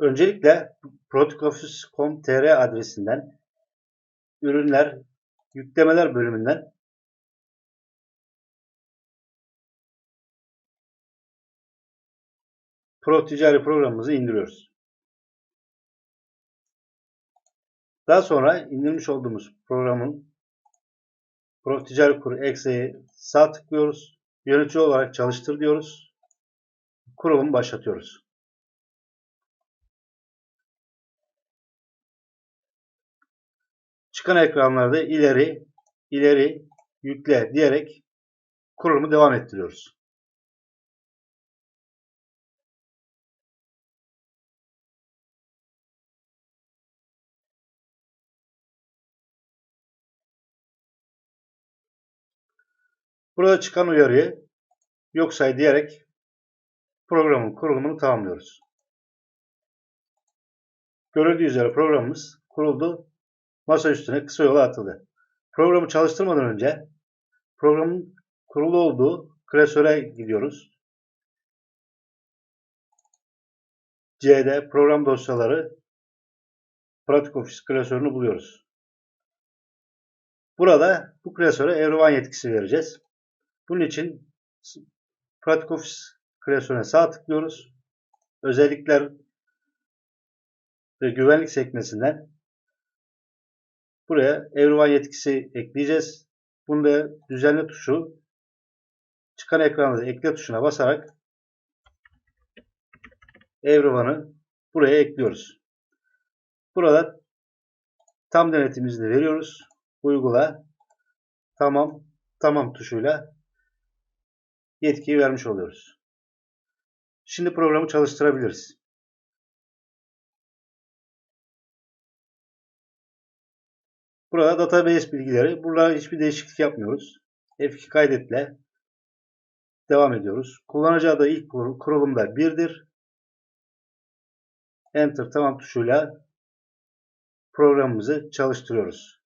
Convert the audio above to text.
Öncelikle protikofis.com.tr adresinden ürünler yüklemeler bölümünden Pro ticari programımızı indiriyoruz. Daha sonra indirmiş olduğumuz programın Pro ticari kur ekseyi sağ tıklıyoruz. Yönetici olarak çalıştır diyoruz. Kurulumu başlatıyoruz. Çıkan ekranlarda ileri, ileri, yükle diyerek kurulumu devam ettiriyoruz. Burada çıkan uyarıyı yok say diyerek programın kurulumunu tamamlıyoruz. Görüldüğü üzere programımız kuruldu. Masa üstüne kısa yola atıldı. Programı çalıştırmadan önce programın kurulu olduğu klasöre gidiyoruz. C'de program dosyaları Pratik Office klasörünü buluyoruz. Burada bu klasöre Evrovan yetkisi vereceğiz. Bunun için Pratik Office klasörüne sağ tıklıyoruz. Özellikler ve güvenlik sekmesinden buraya Evrovan yetkisi ekleyeceğiz. Bunda düzenli tuşu çıkan ekranda ekle tuşuna basarak Evrovan'ı buraya ekliyoruz. Burada tam denetimimizi veriyoruz. Uygula tamam tamam tuşuyla yetkiyi vermiş oluyoruz. Şimdi programı çalıştırabiliriz. Burada database bilgileri. Burada hiçbir değişiklik yapmıyoruz. F2 kaydetle devam ediyoruz. Kullanıcı adı ilk kurulumda 1'dir. Enter tamam tuşuyla programımızı çalıştırıyoruz.